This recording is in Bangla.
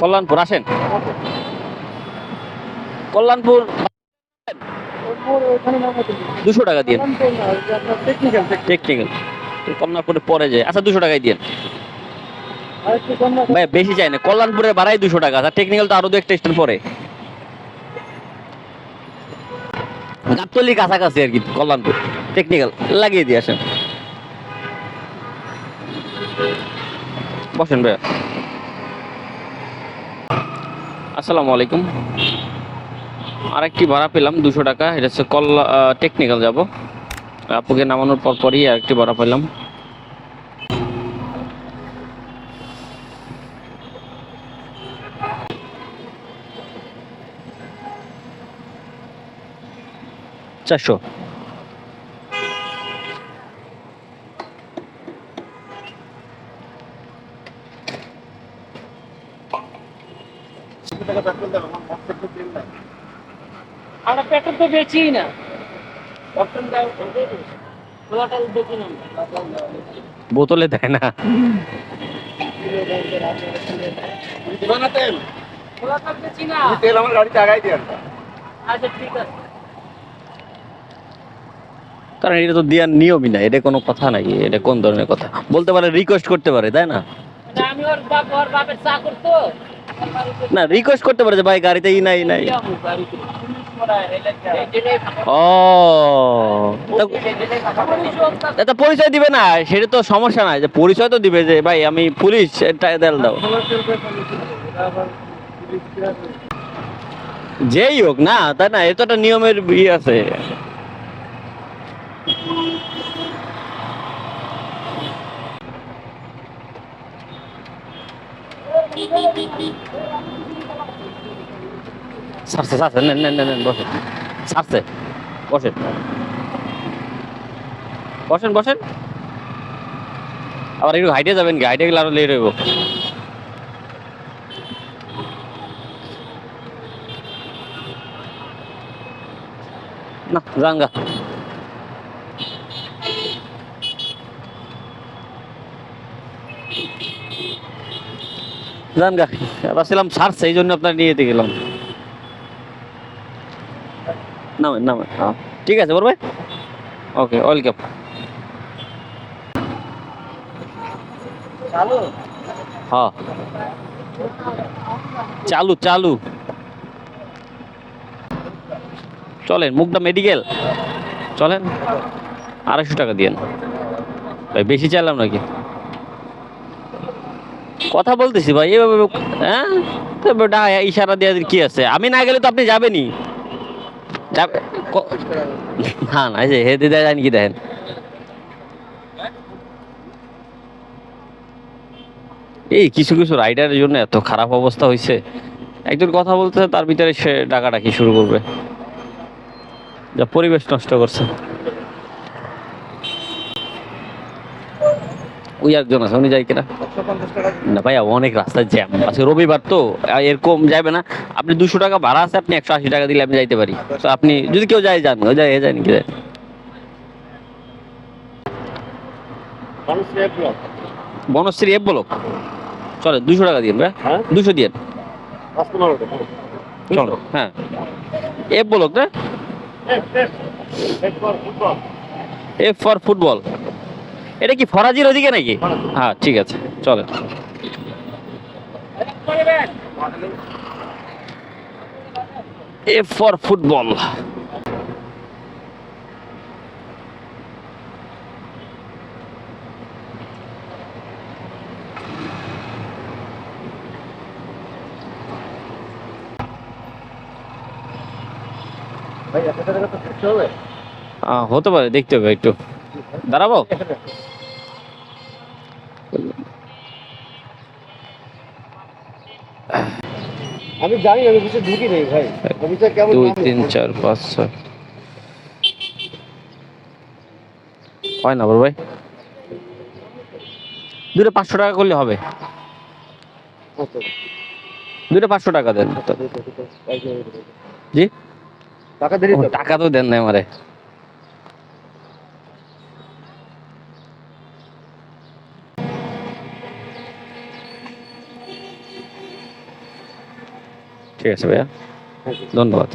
কল্যাণপুর। আসেন। কল্যাণপুর। দুশো টাকা দিয়ে। টেকনিক্যাল কল্যাণপুরে পরে যায়। আচ্ছা দুশো টাকায় দিয়ে। ভাই বেশি চাই না। কল্যাণপুরে বাড়াই দুশো টাকা। আর টেকনিক্যাল তো আরও দু একটা স্টেশন পরে। গাবতলি কাছাকাছি আর কি কল্যাণপুর। টেকনিক্যাল লাগিয়ে দিয়ে আসেন। বসেন ভাইয়া। আসসালামু আলাইকুম। আরেকটি ভাড়া পেলাম দুশো টাকা, এটা হচ্ছে কল্লা টেকনিক্যাল যাব। আপুকে নামানোর পর পরই আরেকটি ভাড়া পেলাম। চারশো। আমরা পেট্রোল তো বেচি না। বোতলে দেয় না। খোলাটা তেল? আমার গাড়িতে আগাই দিয়ে আচ্ছা ঠিক আছে। কারণ এটা তো দেওয়ার নিয়মই না এটা কোনো কথা নাই এটা কোন ধরনের কথা? বলতে পারে রিকোয়েস্ট করতে পারে তাই না, আমি ওর বাপ ওর বাপের না রিকোয়েস্ট করতে পারে যে ভাই গাড়িতে ই নাই নাই। ও। এটা পরিচয় দিবে না সেটা তো সমস্যা নাই। যে পরিচয় তো দিবে যে ভাই আমি পুলিশ দেল দাও। যেই হোক না তাই না একটা নিয়মের ই আছে। সারছে সারছে নেন নেন নেন বসেন সারছে বসেন বসেন বসেন আবার একটু হাইটে যাবেন কি? হাইটে গেলে আরও লেট হইব। না জাঙ্গা জানগা ভাবছিলাম ছাড়ছে এই জন্য আপনার নিয়ে গেলাম। নামেন নামেন। হ্যাঁ। ঠিক আছে বলবে ওকে ওয়েলকাম। হ্যাঁ। চালু চালু। চলেন মুগদা মেডিকেল চলেন আড়াইশো টাকা দিয়েন। ভাই বেশি চাইলাম নাকি? কথা বলতেছি ভাই, এভাবে হ্যাঁ? তো ইশারা দেওয়া কি আছে? আমি না গেলে তো আপনি যাবেনই। যাবে না না যে, হেঁটে দেয় জানি কি দেখেন? এই কিছু কিছু রাইডারের জন্য এত খারাপ অবস্থা হয়েছে একজন কথা বলতেছে, তার ভিতরে সে ডাকাডাকি শুরু করবে। যা পরিবেশ নষ্ট করছে। ওই একজন আছে উনি যাই কিনা না ভাইয়া অনেক রাস্তায় জ্যাম আজকে রবিবার তো এরকম যাবে না আপনি দুশো টাকা ভাড়া আছে আপনি একশো আশি টাকা দিলে আমি যাইতে পারি তো আপনি যদি কেউ যায় যান ও যায় যায় নাকি যায় বনশ্রী এফ বলো চলে দুশো টাকা দিন ভাই হ্যাঁ? দুশো দিন চলো হ্যাঁ এফ বলো না এফ ফর ফুটবল এটা কি ফরাজির ওদিকে নাকি? হ্যাঁ ঠিক আছে চলে এফ ফর ফুটবল। আহ, হতে পারে দেখতে হবে একটু। দাঁড়াবো? আমি জানি আমি কিছু ঢুকি নেই ভাই। অফিসে কেমন দুই তিন চার পাঁচ ছয়। হয় না বড় ভাই? দুটো পাঁচশো টাকা করলে হবে। দুটো পাঁচশো টাকা দেন। জি? টাকা তো? দেন না আমারে। ঠিক আছে ভাইয়া। ধন্যবাদ।